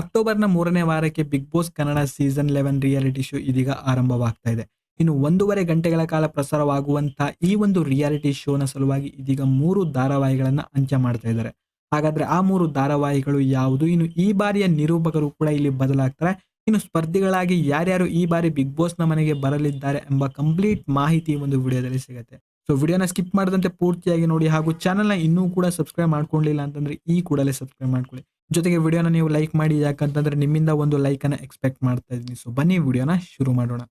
ಅಕ್ಟೋಬರ್ನ ಮೂರನೇ ವಾರಕ್ಕೆ Bigg Boss Kannada season eleven reality show ಇದೀಗ ಆರಂಭವಾಗ್ತಾ ಇದೆ. ಇನ್ನು ಒಂದೂವರೆ ಗಂಟೆಗಳ ಕಾಲ ಪ್ರಸಾರವಾಗುವಂತಹ ಈ ಒಂದು ರಿಯಾಲಿಟಿ ಶೋನ ಸಲುವಾಗಿ ಇದೀಗ ಮೂರು ಧಾರಾವಾಹಿಗಳನ್ನು ಅಂಚೆ ಮಾಡ್ತಾ ಇದ್ದಾರೆ. ಹಾಗಾದ್ರೆ ಆ ಮೂರು ಧಾರಾವಾಹಿಗಳು ಯಾವುದು? ಇನ್ನು ಈ ಬಾರಿಯ ನಿರೂಪಕರು ಕೂಡ ಇಲ್ಲಿ ಬದಲಾಗ್ತಾರೆ. ಇನ್ನು ಸ್ಪರ್ಧಿಗಳಾಗಿ ಯಾರ್ಯಾರು ಈ ಬಾರಿ ಬಿಗ್ ಬಾಸ್ನ ಮನೆಗೆ ಬರಲಿದ್ದಾರೆ ಎಂಬ ಕಂಪ್ಲೀಟ್ ಮಾಹಿತಿ ಒಂದು ವಿಡಿಯೋದಲ್ಲಿ ಸಿಗುತ್ತೆ. ಸೊ ವಿಡಿಯೋನ ಸ್ಕಿಪ್ ಮಾಡದಂತೆ ಪೂರ್ತಿಯಾಗಿ ನೋಡಿ ಹಾಗೂ ಚಾನಲ್ನ ಇನ್ನೂ ಕೂಡ ಸಬ್ಸ್ಕ್ರೈಬ್ ಮಾಡ್ಕೊಂಡಿಲ್ಲ ಅಂತಂದ್ರೆ ಈ ಕೂಡಲೇ ಸಬ್ಸ್ಕ್ರೈಬ್ ಮಾಡ್ಕೊಳ್ಳಿ. ಜೊತೆಗೆ ವಿಡಿಯೋನ ನೀವು ಲೈಕ್ ಮಾಡಿ, ಯಾಕಂತಂದ್ರೆ ನಿಮ್ಮಿಂದ ಒಂದು ಲೈಕ್ ಅನ್ನ ಎಕ್ಸ್ಪೆಕ್ಟ್ ಮಾಡ್ತಾ ಇದ್ದೀನಿ. ಸೊ ಬನ್ನಿ ವಿಡಿಯೋನ ಶುರು ಮಾಡೋಣ.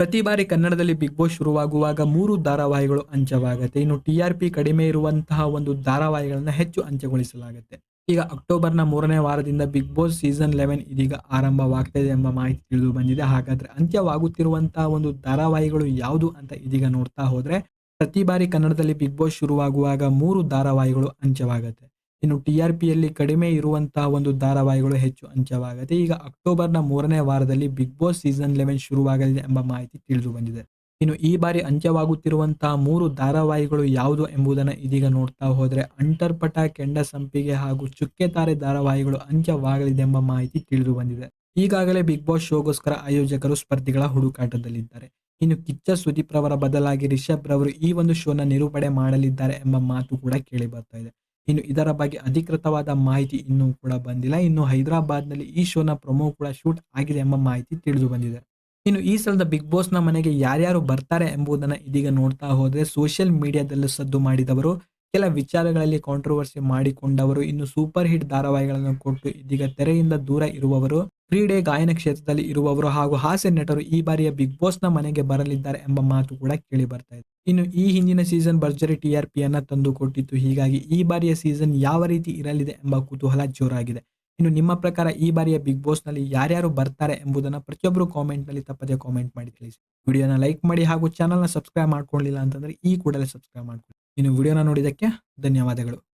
ಪ್ರತಿ ಬಾರಿ ಕನ್ನಡದಲ್ಲಿ ಬಿಗ್ ಬಾಸ್ ಶುರುವಾಗುವಾಗ ಮೂರು ಧಾರಾವಾಹಿಗಳು ಅಂಚವಾಗುತ್ತೆ ಇನ್ನು ಟಿ ಆರ್ ಪಿ ಕಡಿಮೆ ಇರುವಂತಹ ಒಂದು ಧಾರಾವಾಹಿಗಳನ್ನ ಹೆಚ್ಚು ಅಂಚಗೊಳಿಸಲಾಗುತ್ತೆ ಈಗ ಅಕ್ಟೋಬರ್ನ ಮೂರನೇ ವಾರದಿಂದ ಬಿಗ್ ಬಾಸ್ ಸೀಸನ್ ಲೆವೆನ್ ಇದೀಗ ಆರಂಭವಾಗ್ತಾ ಇದೆ ಎಂಬ ಮಾಹಿತಿ ತಿಳಿದು ಬಂದಿದೆ. ಹಾಗಾದ್ರೆ ಅಂತ್ಯವಾಗುತ್ತಿರುವಂತಹ ಒಂದು ಧಾರಾವಾಹಿಗಳು ಯಾವುದು ಅಂತ ಇದೀಗ ನೋಡ್ತಾ ಹೋದ್ರೆ ಪ್ರತಿ ಬಾರಿ ಕನ್ನಡದಲ್ಲಿ ಬಿಗ್ ಬಾಸ್ ಶುರುವಾಗುವಾಗ ಮೂರು ಧಾರಾವಾಹಿಗಳು ಅಂಚವಾಗುತ್ತೆ ಇನ್ನು ಟಿ ಆರ್ ಪಿಯಲ್ಲಿ ಕಡಿಮೆ ಇರುವಂತಹ ಒಂದು ಧಾರಾವಾಹಿಗಳು ಹೆಚ್ಚು ಅಂಚವಾಗುತ್ತೆ ಈಗ ಅಕ್ಟೋಬರ್ನ ಮೂರನೇ ವಾರದಲ್ಲಿ ಬಿಗ್ ಬಾಸ್ ಸೀಸನ್ ಲೆವೆನ್ ಶುರುವಾಗಲಿದೆ ಎಂಬ ಮಾಹಿತಿ ತಿಳಿದು ಬಂದಿದೆ. ಇನ್ನು ಈ ಬಾರಿ ಅಂಚವಾಗುತ್ತಿರುವಂತಹ ಮೂರು ಧಾರಾವಾಹಿಗಳು ಯಾವುದು ಎಂಬುದನ್ನು ಇದೀಗ ನೋಡ್ತಾ ಹೋದರೆ ಅಂಟರ್ಪಟ ಕೆಂಡ ಸಂಪಿಗೆ ಹಾಗೂ ಚುಕ್ಕೆ ತಾರೆ ಧಾರಾವಾಹಿಗಳು ಅಂಚವಾಗಲಿದೆ ಎಂಬ ಮಾಹಿತಿ ತಿಳಿದು ಬಂದಿದೆ. ಈಗಾಗಲೇ ಬಿಗ್ ಬಾಸ್ ಶೋಗೋಸ್ಕರ ಆಯೋಜಕರು ಸ್ಪರ್ಧಿಗಳ ಹುಡುಕಾಟದಲ್ಲಿದ್ದಾರೆ. ಇನ್ನು ಕಿಚ್ಚ ಸುದೀಪ್ ರವರ ಬದಲಾಗಿ ರಿಷಬ್ ರವರು ಈ ಒಂದು ಶೋನ ನಿರೂಪಣೆ ಮಾಡಲಿದ್ದಾರೆ ಎಂಬ ಮಾತು ಕೂಡ ಕೇಳಿ ಬರ್ತಾ ಇದೆ. ಇನ್ನು ಇದರ ಬಗ್ಗೆ ಅಧಿಕೃತವಾದ ಮಾಹಿತಿ ಇನ್ನೂ ಕೂಡ ಬಂದಿಲ್ಲ. ಇನ್ನು ಹೈದರಾಬಾದ್ನಲ್ಲಿ ಈ ಶೋನ ಪ್ರೊಮೋ ಕೂಡ ಶೂಟ್ ಆಗಿದೆ ಎಂಬ ಮಾಹಿತಿ ತಿಳಿದು ಬಂದಿದೆ. ಇನ್ನು ಈ ಸಲದ ಬಿಗ್ ಬಾಸ್ನ ಮನೆಗೆ ಯಾರ್ಯಾರು ಬರ್ತಾರೆ ಎಂಬುದನ್ನ ಇದೀಗ ನೋಡ್ತಾ ಹೋದ್ರೆ ಸೋಷಿಯಲ್ ಮೀಡಿಯಾದಲ್ಲೂ ಸದ್ದು ಮಾಡಿದವರು ಕೆಲ ವಿಚಾರಗಳಲ್ಲಿ ಕಾಂಟ್ರವರ್ಸಿ ಮಾಡಿಕೊಂಡವರು ಇನ್ನು ಸೂಪರ್ ಹಿಟ್ ಧಾರಾವಾಹಿಗಳನ್ನು ಕೊಟ್ಟು ಇದೀಗ ತೆರೆಯಿಂದ ದೂರ ಇರುವವರು, ಕ್ರೀಡೆ ಗಾಯನ ಕ್ಷೇತ್ರದಲ್ಲಿ ಇರುವವರು ಹಾಗೂ ಹಾಸ್ಯ ನಟರು ಈ ಬಾರಿಯ ಬಿಗ್ ಬಾಸ್ನ ಮನೆಗೆ ಬರಲಿದ್ದಾರೆ ಎಂಬ ಮಾತು ಕೂಡ ಕೇಳಿ ಬರ್ತಾ ಇದೆ. ಇನ್ನು ಈ ಹಿಂದಿನ ಸೀಸನ್ ಭರ್ಜರಿ ಟಿ ಆರ್ ಪಿ ಅನ್ನ ತಂದು ಕೊಟ್ಟಿತ್ತು. ಹೀಗಾಗಿ ಈ ಬಾರಿಯ ಸೀಸನ್ ಯಾವ ರೀತಿ ಇರಲಿದೆ ಎಂಬ ಕುತೂಹಲ ಜೋರಾಗಿದೆ. ಇನ್ನು ನಿಮ್ಮ ಪ್ರಕಾರ ಈ ಬಾರಿಯ ಬಿಗ್ ಬಾಸ್ನಲ್ಲಿ ಯಾರ್ಯಾರು ಬರ್ತಾರೆ ಎಂಬುದನ್ನ ಪ್ರತಿಯೊಬ್ಬರು ಕಾಮೆಂಟ್ನಲ್ಲಿ ತಪ್ಪದೆ ಕಾಮೆಂಟ್ ಮಾಡಿ ತಿಳಿಸಿ. ವಿಡಿಯೋನ ಲೈಕ್ ಮಾಡಿ ಹಾಗೂ ಚಾನಲ್ನ ಸಬ್ಸ್ಕ್ರೈಬ್ ಮಾಡ್ಕೊಳ್ಳಿಲ್ಲ ಅಂತಂದ್ರೆ ಈ ಕೂಡಲೇ ಸಬ್ಸ್ಕ್ರೈಬ್ ಮಾಡ್ಕೊಳ್ಳಿ. ಇನ್ನು ವಿಡಿಯೋನ ನೋಡಿದ್ದಕ್ಕೆ ಧನ್ಯವಾದಗಳು.